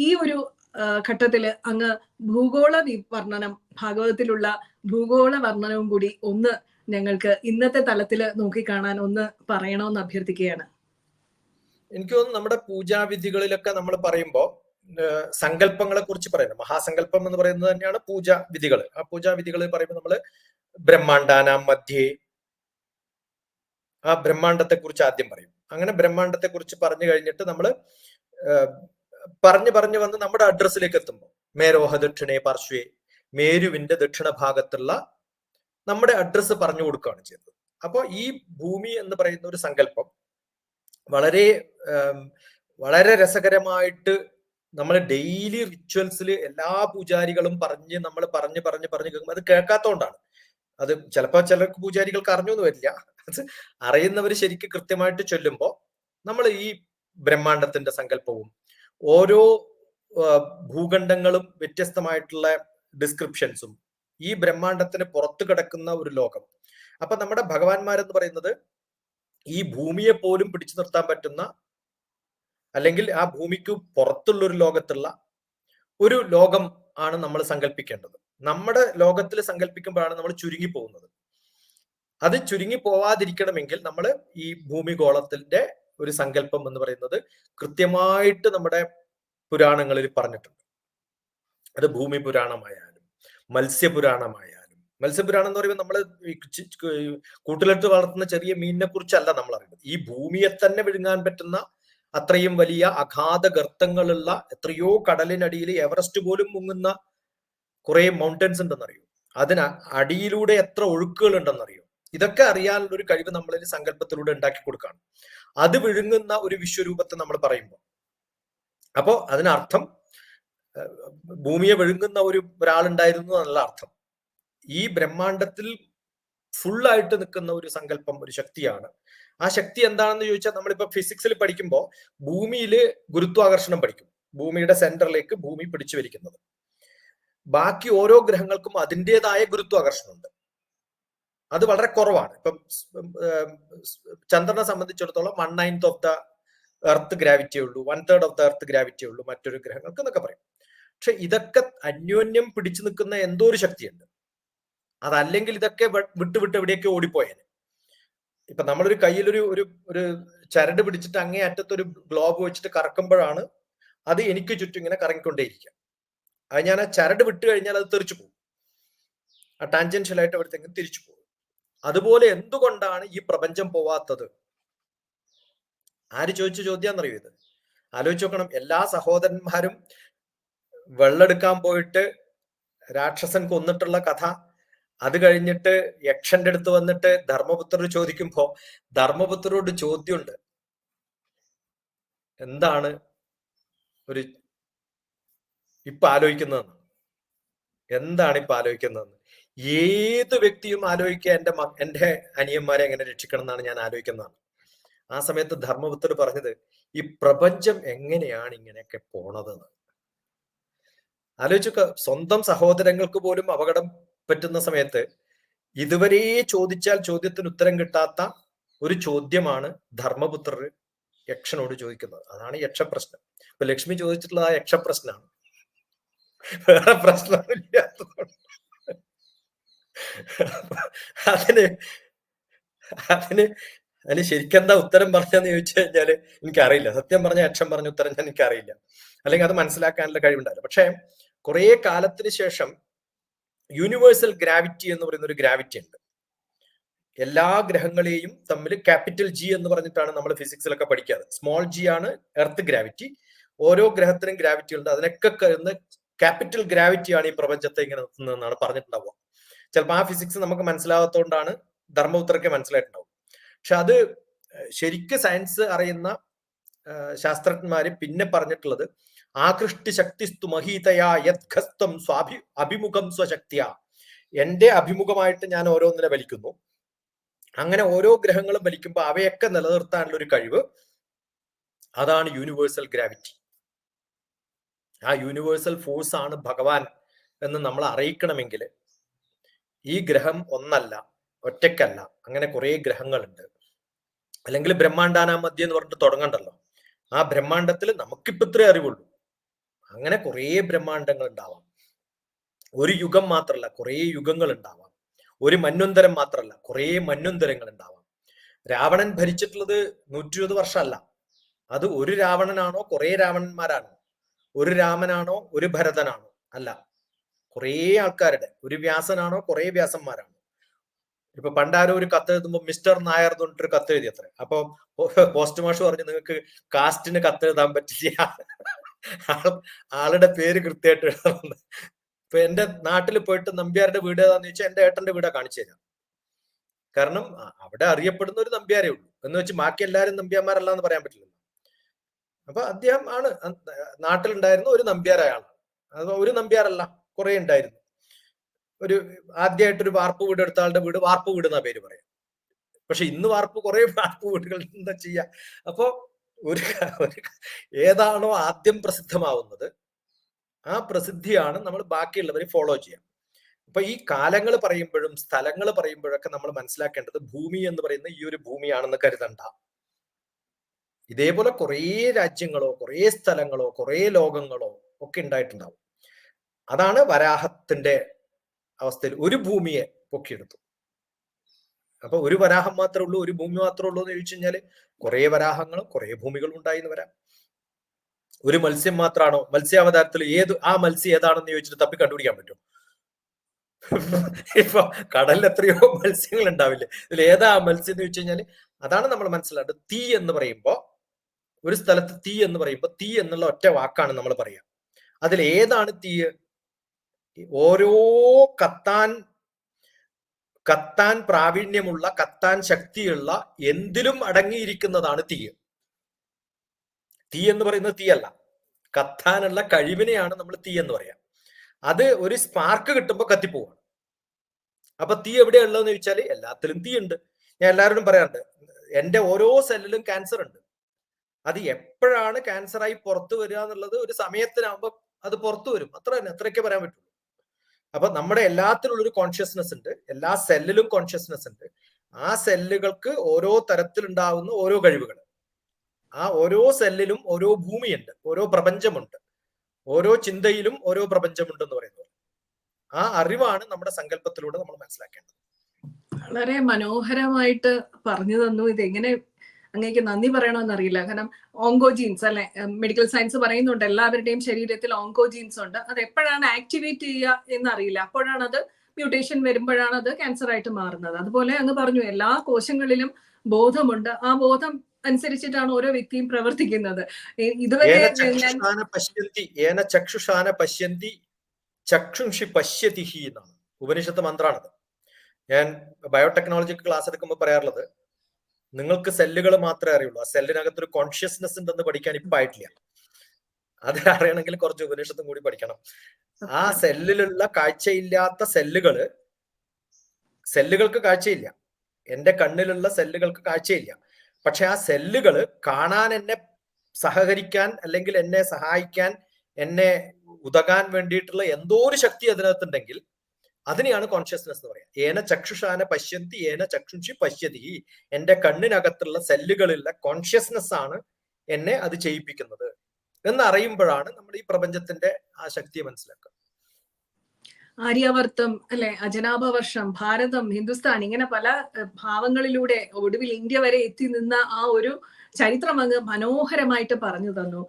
ഈ ഒരു ഘട്ടത്തിൽ അങ്ങ് ഭൂഗോള വർണനം ഭാഗവതത്തിലുള്ള ഭൂഗോള വർണനവും കൂടി ഒന്ന് ഞങ്ങൾക്ക് ഇന്നത്തെ തലത്തിൽ നോക്കിക്കാണാൻ ഒന്ന് പറയണമെന്ന് അഭ്യർത്ഥിക്കുകയാണ്. എനിക്ക് തോന്നുന്നു നമ്മുടെ പൂജാവിധികളിലൊക്കെ നമ്മൾ പറയുമ്പോൾ സങ്കല്പങ്ങളെ കുറിച്ച് പറയുന്നത് മഹാസങ്കല്പം എന്ന് പറയുന്നത് തന്നെയാണ് പൂജാ വിധികൾ ആ പൂജാവിധികൾ പറയുമ്പോൾ നമ്മൾ ബ്രഹ്മാണ്ടാന മധ്യേ ആ ബ്രഹ്മാണ്ടത്തെ കുറിച്ച് ആദ്യം പറയും. അങ്ങനെ ബ്രഹ്മാണ്ടത്തെ കുറിച്ച് പറഞ്ഞു കഴിഞ്ഞിട്ട് നമ്മൾ പറഞ്ഞു പറഞ്ഞു വന്ന് നമ്മുടെ അഡ്രസ്സിലേക്ക് എത്തുമ്പോൾ മേരോഹ ദക്ഷിണേ പാർശ്വേ മേരുവിന്റെ ദക്ഷിണ ഭാഗത്തുള്ള നമ്മുടെ അഡ്രസ്സ് പറഞ്ഞു കൊടുക്കുകയാണ് ചെയ്തത് അപ്പോൾ ഈ ഭൂമി എന്ന് പറയുന്ന ഒരു സങ്കല്പം വളരെ വളരെ രസകരമായിട്ട് നമ്മൾ ഡെയിലി റിച്വൽസിൽ എല്ലാ പൂജാരികളും പറഞ്ഞ് നമ്മൾ പറഞ്ഞ് പറഞ്ഞ് പറഞ്ഞ് കേൾക്കുമ്പോൾ അത് കേൾക്കാത്തതുകൊണ്ടാണ് അത് ചിലപ്പോൾ ചിലർക്ക് പൂജാരികൾക്ക് അറിഞ്ഞു എന്ന് വരില്ല. അത് അറിയുന്നവർ ശരിക്കും കൃത്യമായിട്ട് ചൊല്ലുമ്പോൾ നമ്മൾ ഈ ബ്രഹ്മാണ്ടത്തിന്റെ സങ്കല്പവും ഓരോ ഭൂഖണ്ഡങ്ങളും വ്യത്യസ്തമായിട്ടുള്ള ഡിസ്ക്രിപ്ഷൻസും ഈ ബ്രഹ്മാണ്ടത്തിന് പുറത്തു കിടക്കുന്ന ഒരു ലോകം. അപ്പൊ നമ്മുടെ ഭഗവാന്മാരെന്ന് പറയുന്നത് ഈ ഭൂമിയെ പോലും പിടിച്ചു നിർത്താൻ പറ്റുന്ന അല്ലെങ്കിൽ ആ ഭൂമിക്ക് പുറത്തുള്ള ഒരു ലോകത്തുള്ള ഒരു ലോകം ആണ് നമ്മൾ സങ്കല്പിക്കേണ്ടത് നമ്മുടെ ലോകത്തിൽ സങ്കല്പിക്കുമ്പോഴാണ് നമ്മൾ ചുരുങ്ങി പോകുന്നത് അത് ചുരുങ്ങി പോവാതിരിക്കണമെങ്കിൽ നമ്മൾ ഈ ഭൂമിഗോളത്തിന്റെ ഒരു സങ്കല്പം എന്ന് പറയുന്നത് കൃത്യമായിട്ട് നമ്മുടെ പുരാണങ്ങളിൽ പറഞ്ഞിട്ടുണ്ട്. അത് ഭൂമി പുരാണമായാലും മത്സ്യപുരാണമായാലും മത്സ്യപുരാണം എന്ന് പറയുമ്പോൾ നമ്മൾ കൂട്ടിലിട്ട് വളർത്തുന്ന ചെറിയ മീനിനെ കുറിച്ചല്ല നമ്മൾ അറിയുന്നത്. ഈ ഭൂമിയെ തന്നെ വിഴുങ്ങാൻ പറ്റുന്ന അത്രയും വലിയ അഗാധ ഗർത്തങ്ങളുള്ള എത്രയോ കടലിനടിയിൽ എവറസ്റ്റ് പോലും മുങ്ങുന്ന കുറെ മൗണ്ടൻസ് ഉണ്ടെന്നറിയോ? അതിന് അടിയിലൂടെ എത്ര ഒഴുക്കുകൾ ഉണ്ടെന്നറിയോ? ഇതൊക്കെ അറിയാനുള്ള ഒരു കഴിവ് നമ്മളിൽ സങ്കല്പത്തിലൂടെ ഉണ്ടാക്കി കൊടുക്കുകയാണ് അത് വിഴുങ്ങുന്ന ഒരു വിശ്വരൂപത്തെ നമ്മൾ പറയുമ്പോൾ അപ്പോ അതിനർത്ഥം ഭൂമിയെ വിഴുങ്ങുന്ന ഒരു ഒരാളുണ്ടായിരുന്നു എന്നുള്ള അർത്ഥം. ഈ ബ്രഹ്മാണ്ടത്തിൽ ഫുള്ളായിട്ട് നിൽക്കുന്ന ഒരു സങ്കല്പം ഒരു ശക്തിയാണ്. ആ ശക്തി എന്താണെന്ന് ചോദിച്ചാൽ നമ്മളിപ്പോ ഫിസിക്സിൽ പഠിക്കുമ്പോൾ ഭൂമിയിൽ ഗുരുത്വാകർഷണം പഠിക്കും. ഭൂമിയുടെ സെന്ററിലേക്ക് ഭൂമി പിടിച്ചു വരിക്കുന്നത് ബാക്കി ഓരോ ഗ്രഹങ്ങൾക്കും അതിന്റെതായ ഗുരുത്വാകർഷണമുണ്ട്. അത് വളരെ കുറവാണ്. ഇപ്പം ചന്ദ്രനെ സംബന്ധിച്ചിടത്തോളം one ninth of the earth gravity ഉള്ളൂ. One third of the earth gravity ഉള്ളൂ മറ്റൊരു ഗ്രഹങ്ങൾക്ക് എന്നൊക്കെ പറയും. പക്ഷെ ഇതൊക്കെ അന്യോന്യം പിടിച്ചു നിൽക്കുന്ന എന്തോ ഒരു ശക്തിയുണ്ട്. അതല്ലെങ്കിൽ ഇതൊക്കെ വിട്ട് വിട്ട് എവിടെയൊക്കെ ഓടിപ്പോയേനെ. ഇപ്പൊ നമ്മളൊരു കയ്യിലൊരു ഒരു ഒരു ചരട് പിടിച്ചിട്ട് അങ്ങേ അറ്റത്തൊരു ഗ്ലോബ് വെച്ചിട്ട് കറക്കുമ്പോഴാണ് അത് എനിക്ക് ചുറ്റും ഇങ്ങനെ കറങ്ങിക്കൊണ്ടേയിരിക്കുക. അത് ഞാൻ ആ ചരട് വിട്ട് കഴിഞ്ഞാൽ അത് തെറിച്ചു പോകും. ആ ടാൻജൻഷ്യലായിട്ട് അവിടത്തേക്കും തിരിച്ചു പോകും. അതുപോലെ എന്തുകൊണ്ടാണ് ഈ പ്രപഞ്ചം പോവാത്തത്? ആര് ചോദിച്ച ചോദ്യാന്നറിയോ ഇത്? ആലോചിച്ച് നോക്കണം. എല്ലാ സഹോദരന്മാരും വെള്ളെടുക്കാൻ പോയിട്ട് രാക്ഷസൻ കൊന്നിട്ടുള്ള കഥ അത് കഴിഞ്ഞിട്ട് യക്ഷന്റെ അടുത്ത് വന്നിട്ട് ധർമ്മപുത്രർ ചോദിക്കുമ്പോ ധർമ്മപുത്രരോട് ചോദ്യമുണ്ട്. എന്താണ് ഒരു ഇപ്പൊ ആലോചിക്കുന്നതെന്ന് എന്താണ് ഇപ്പൊ ആലോചിക്കുന്നതെന്ന് ഏത് വ്യക്തിയും ആലോചിക്കുക എന്റെ എന്റെ അനിയന്മാരെ എങ്ങനെ രക്ഷിക്കണം എന്നാണ് ഞാൻ ആലോചിക്കുന്നതാണ്. ആ സമയത്ത് ധർമ്മപുത്രർ പറഞ്ഞത് ഈ പ്രപഞ്ചം എങ്ങനെയാണ് ഇങ്ങനെയൊക്കെ പോണതെന്ന് ആലോചിച്ചു സ്വന്തം സഹോദരങ്ങൾക്ക് പോലും അപകടം പറ്റുന്ന സമയത്ത് ഇതുവരെ ചോദിച്ചാൽ ചോദ്യത്തിന് ഉത്തരം കിട്ടാത്ത ഒരു ചോദ്യമാണ് ധർമ്മപുത്രർ യക്ഷനോട് ചോദിക്കുന്നത്. അതാണ് യക്ഷപ്രശ്നം. ഇപ്പൊ ലക്ഷ്മി ചോദിച്ചിട്ടുള്ളത് ആ യക്ഷപ്രശ്നമാണ്. വേറെ പ്രശ്നമില്ലാത്തതുകൊണ്ട് അതിന് അതിന് അതിന് ശരിക്കെന്താ ഉത്തരം പറഞ്ഞെന്ന് ചോദിച്ചു കഴിഞ്ഞാൽ എനിക്കറിയില്ല. സത്യം പറഞ്ഞ അക്ഷം പറഞ്ഞ ഉത്തരം ഞാൻ എനിക്കറിയില്ല. അല്ലെങ്കിൽ അത് മനസ്സിലാക്കാനുള്ള കഴിവുണ്ടാവില്ല. പക്ഷെ കുറേ കാലത്തിന് ശേഷം യൂണിവേഴ്സൽ ഗ്രാവിറ്റി എന്ന് പറയുന്ന ഒരു ഗ്രാവിറ്റി ഉണ്ട്. എല്ലാ ഗ്രഹങ്ങളെയും തമ്മിൽ ക്യാപിറ്റൽ ജി എന്ന് പറഞ്ഞിട്ടാണ് നമ്മൾ ഫിസിക്സിലൊക്കെ പഠിക്കാറ്. സ്മോൾ ജി ആണ് എർത്ത് ഗ്രാവിറ്റി. ഓരോ ഗ്രഹത്തിനും ഗ്രാവിറ്റി ഉണ്ട്. അതിനൊക്കെ ക്യാപിറ്റൽ ഗ്രാവിറ്റി ആണ് ഈ പ്രപഞ്ചത്തെ ഇങ്ങനെ നിർത്തുന്നതെന്നാണ് പറഞ്ഞിട്ടുണ്ടാവുക. ചിലപ്പോൾ ആ ഫിസിക്സ് നമുക്ക് മനസ്സിലാകാത്തതുകൊണ്ടാണ് ധർമ്മപുത്രയ്ക്ക് മനസ്സിലായിട്ടുണ്ടാവും. പക്ഷെ അത് ശരിക്ക് സയൻസ് അറിയുന്ന ശാസ്ത്രജ്ഞന്മാര് പിന്നെ പറഞ്ഞിട്ടുള്ളത് ആകൃഷ്ടി ശക്തി മഹീതയാ യത്ഖസ്തം സ്വാഭി അഭിമുഖം സ്വശക്തിയ. എന്റെ അഭിമുഖമായിട്ട് ഞാൻ ഓരോന്നിനെ വലിക്കുന്നു. അങ്ങനെ ഓരോ ഗ്രഹങ്ങളും വലിക്കുമ്പോൾ അവയൊക്കെ നിലനിർത്താനുള്ള ഒരു കഴിവ് അതാണ് യൂണിവേഴ്സൽ ഗ്രാവിറ്റി ആ യൂണിവേഴ്സൽ ഫോഴ്സ് ആണ് ഭഗവാൻ എന്ന് നമ്മൾ അറിയിക്കണമെങ്കിൽ ഈ ഗ്രഹം ഒന്നല്ല ഒറ്റക്കല്ല അങ്ങനെ കുറെ ഗ്രഹങ്ങളുണ്ട്. അല്ലെങ്കിൽ ബ്രഹ്മാണ്ടാന മധ്യം എന്ന് പറഞ്ഞിട്ട് തുടങ്ങണ്ടല്ലോ. ആ ബ്രഹ്മാണ്ടത്തിൽ നമുക്കിപ്പോ ഇത്രേ അറിവുള്ളൂ. അങ്ങനെ കുറേ ബ്രഹ്മാണ്ടങ്ങൾ ഉണ്ടാവാം ഒരു യുഗം മാത്രമല്ല കുറേ യുഗങ്ങൾ ഉണ്ടാവാം ഒരു മന്വന്തരം മാത്രമല്ല കുറേ മന്വന്തരങ്ങൾ ഉണ്ടാവാം രാവണൻ ഭരിച്ചിട്ടുള്ളത് നൂറ്റി ഇരുപത് വർഷമല്ല. അത് ഒരു രാവണനാണോ കുറേ രാവണന്മാരാണോ? ഒരു രാമനാണോ ഒരു ഭരതനാണോ? അല്ല. കുറേ ആൾക്കാരുടെ ഒരു വ്യാസനാണോ കുറേ വ്യാസന്മാരാണോ? ഇപ്പൊ പണ്ടാരോ ഒരു കത്ത് എഴുതുമ്പോൾ മിസ്റ്റർ നായർ എന്ന് പറഞ്ഞിട്ടൊരു കത്ത് എഴുതി അത്ര. അപ്പൊ പോസ്റ്റ് മാഷ് പറഞ്ഞു നിങ്ങൾക്ക് കാസ്റ്റിന് കത്ത് എഴുതാൻ പറ്റില്ല. ആളുടെ പേര് കൃത്യമായിട്ട് എഴുതണം. ഇപ്പൊ എന്റെ നാട്ടിൽ പോയിട്ട് നമ്പ്യാരുടെ വീട് ഏതാന്ന് ചോദിച്ചാൽ എന്റെ ഏട്ടന്റെ വീടാ കാണിച്ചു തരാം. കാരണം അവിടെ അറിയപ്പെടുന്ന ഒരു നമ്പ്യാരേ ഉള്ളൂ. എന്ന് വെച്ച് ബാക്കി എല്ലാവരും നമ്പ്യാന്മാരല്ല എന്ന് പറയാൻ പറ്റില്ല അപ്പൊ അദ്ദേഹം ആണ് നാട്ടിലുണ്ടായിരുന്ന ഒരു നമ്പ്യാരായ ആളാണ്. അത് ഒരു നമ്പ്യാരല്ല. കുറെ ഉണ്ടായിരുന്നു. ഒരു ആദ്യമായിട്ട് ഒരു വാർപ്പ് വീട് എടുത്ത ആളുടെ വീട് വാർപ്പ് വീട് എന്നാ പേര് പറയാം. പക്ഷെ ഇന്ന് വാർപ്പ് കുറെ വാർപ്പ് വീടുകൾ എന്താ ചെയ്യാ? അപ്പോ ഒരു ഏതാണോ ആദ്യം പ്രസിദ്ധമാവുന്നത് ആ പ്രസിദ്ധിയാണ് നമ്മൾ ബാക്കിയുള്ളവരെ ഫോളോ ചെയ്യാം അപ്പൊ ഈ കാലങ്ങൾ പറയുമ്പോഴും സ്ഥലങ്ങൾ പറയുമ്പോഴൊക്കെ നമ്മൾ മനസ്സിലാക്കേണ്ടത് ഭൂമി എന്ന് പറയുന്ന ഈ ഒരു ഭൂമിയാണെന്ന് കരുതണ്ട. ഇതേപോലെ കുറേ രാജ്യങ്ങളോ കുറേ സ്ഥലങ്ങളോ കുറേ ലോകങ്ങളോ ഒക്കെ ഉണ്ടായിട്ടുണ്ടാവും. അതാണ് വരാഹത്തിന്റെ അവസ്ഥയിൽ ഒരു ഭൂമിയെ പൊക്കിയെടുത്തു. അപ്പൊ ഒരു വരാഹം മാത്രമേ ഉള്ളൂ ഒരു ഭൂമി മാത്രമേ ഉള്ളൂ എന്ന് ചോദിച്ചു കഴിഞ്ഞാൽ കുറെ വരാഹങ്ങളും കുറെ ഭൂമികളും ഉണ്ടായി എന്ന് വരാം. ഒരു മത്സ്യം മാത്രമാണോ? മത്സ്യാവതാരത്തിൽ ഏത് ആ മത്സ്യം ഏതാണെന്ന് ചോദിച്ചിട്ട് തപ്പി കണ്ടുപിടിക്കാൻ പറ്റും ഇപ്പൊ കടലിൽ എത്രയോ മത്സ്യങ്ങൾ ഉണ്ടാവില്ലേ? ഇതിൽ ഏതാ മത്സ്യം എന്ന് ചോദിച്ചു കഴിഞ്ഞാൽ അതാണ് നമ്മൾ മനസ്സിലാക്കുന്നത് തീ എന്ന് പറയുമ്പോ ഒരു സ്ഥലത്ത് തീ എന്ന് പറയുമ്പോ തീ എന്നുള്ള ഒറ്റ വാക്കാണ് നമ്മൾ പറയുക. അതിൽ ഏതാണ് തീ? ഓരോ കത്താൻ കത്താൻ പ്രാവീണ്യമുള്ള കത്താൻ ശക്തിയുള്ള എന്തിലും അടങ്ങിയിരിക്കുന്നതാണ് തീ തീ എന്ന് പറയുന്നത് തീയല്ല. കത്താനുള്ള കഴിവിനെയാണ് നമ്മൾ തീ എന്ന് പറയാം. അത് ഒരു സ്പാർക്ക് കിട്ടുമ്പോൾ കത്തിപ്പോവാണ്. അപ്പൊ തീ എവിടെയാ ഉള്ളതെന്ന് ചോദിച്ചാൽ എല്ലാത്തിലും തീ ഉണ്ട് ഞാൻ എല്ലാവരോടും പറയാറുണ്ട് എന്റെ ഓരോ സെല്ലിലും ക്യാൻസർ ഉണ്ട്. അത് എപ്പോഴാണ് ക്യാൻസറായി പുറത്തു വരിക എന്നുള്ളത് ഒരു സമയത്തിനാകുമ്പോൾ അത് പുറത്തു വരും. അത്ര തന്നെ അത്രയൊക്കെ പറയാൻ പറ്റുള്ളൂ. അപ്പൊ നമ്മുടെ എല്ലാത്തിലുള്ള ഒരു കോൺഷ്യസ്നെസ് ഉണ്ട്. എല്ലാ സെല്ലിലും കോൺഷ്യസ്നെസ് ഉണ്ട്. ആ സെല്ലുകൾക്ക് ഓരോ തരത്തിലുണ്ടാവുന്ന ഓരോ കഴിവുകൾ. ആ ഓരോ സെല്ലിലും ഓരോ ഭൂമിയുണ്ട്. ഓരോ പ്രപഞ്ചമുണ്ട്. ഓരോ ചിന്തയിലും ഓരോ പ്രപഞ്ചമുണ്ട് എന്ന് പറയുന്നത്. ആ അറിവാണ് നമ്മുടെ സങ്കല്പത്തിലൂടെ നമ്മൾ മനസ്സിലാക്കേണ്ടത്. വളരെ മനോഹരമായിട്ട് പറഞ്ഞു തന്നു. ഇത് എങ്ങനെ അങ്ങേക്ക് നന്ദി പറയണമെന്ന് അറിയില്ല കാരണം ഓങ്കോജീൻസ് അല്ലെ? മെഡിക്കൽ സയൻസ് പറയുന്നുണ്ട്. എല്ലാവരുടെയും ശരീരത്തിൽ ഓങ്കോജീൻസ് ഉണ്ട്. അത് എപ്പോഴാണ് ആക്ടിവേറ്റ് ചെയ്യുക എന്നറിയില്ല. അപ്പോഴാണ് അത് മ്യൂട്ടേഷൻ വരുമ്പോഴാണ് അത് ക്യാൻസർ ആയിട്ട് മാറുന്നത്. അതുപോലെ അങ്ങ് പറഞ്ഞു എല്ലാ കോശങ്ങളിലും ബോധമുണ്ട്. ആ ബോധം അനുസരിച്ചിട്ടാണ് ഓരോ വ്യക്തിയും പ്രവർത്തിക്കുന്നത്. ഇതുവരെ ചക്ഷുഷാന പശ്യന്തി ചക്ഷുംഷി എന്നാണ്. ഉപനിഷത്ത് മന്ത്രാണത്. ഞാൻ ബയോടെക്നോളജി ക്ലാസ് എടുക്കുമ്പോൾ പറയാറുള്ളത് നിങ്ങൾക്ക് സെല്ലുകൾ മാത്രമേ അറിയുള്ളൂ. ആ സെല്ലിനകത്ത് ഒരു കോൺഷ്യസ്നെസ് ഉണ്ടെന്ന് പഠിക്കാൻ ഇപ്പൊ ആയിട്ടില്ല. അത് അറിയണമെങ്കിൽ കുറച്ച് ഉപനിഷത്തും കൂടി പഠിക്കണം. ആ സെല്ലിലുള്ള കാഴ്ചയില്ലാത്ത സെല്ലുകൾ സെല്ലുകൾക്ക് കാഴ്ചയില്ല. എന്റെ കണ്ണിലുള്ള സെല്ലുകൾക്ക് കാഴ്ചയില്ല. പക്ഷെ ആ സെല്ലുകൾ കാണാൻ എന്നെ സഹകരിക്കാൻ അല്ലെങ്കിൽ എന്നെ സഹായിക്കാൻ എന്നെ ഉതകാൻ വേണ്ടിയിട്ടുള്ള എന്തോ ഒരു ശക്തി അതിനകത്തുണ്ടെങ്കിൽ അതിനെയാണ് കോൺഷ്യസ്നെസ് എന്ന് പറയുക ഏന ചക്ഷുഷാന പശ്യന്തി ഏന ചക്ഷുഷി പശ്യതി. എന്റെ കണ്ണിനകത്തുള്ള സെല്ലുകളിലുള്ള കോൺഷ്യസ്നെസ് ആണ് എന്നെ അത് ചെയ്യിപ്പിക്കുന്നത്. എന്നറിയുമ്പോഴാണ് നമ്മൾ ഈ പ്രപഞ്ചത്തിന്റെ ആ ശക്തിയെ മനസ്സിലാക്കുക. ആര്യാവർത്തം അല്ലെ? അജനാഭവർഷം ഭാരതം ഹിന്ദുസ്ഥാൻ ഇങ്ങനെ പല ഭാവങ്ങളിലൂടെ ഒടുവിൽ ഇന്ത്യ വരെ എത്തി നിന്ന ആ ഒരു ചരിത്രം അങ്ങ് മനോഹരമായിട്ട് പറഞ്ഞു തന്നു.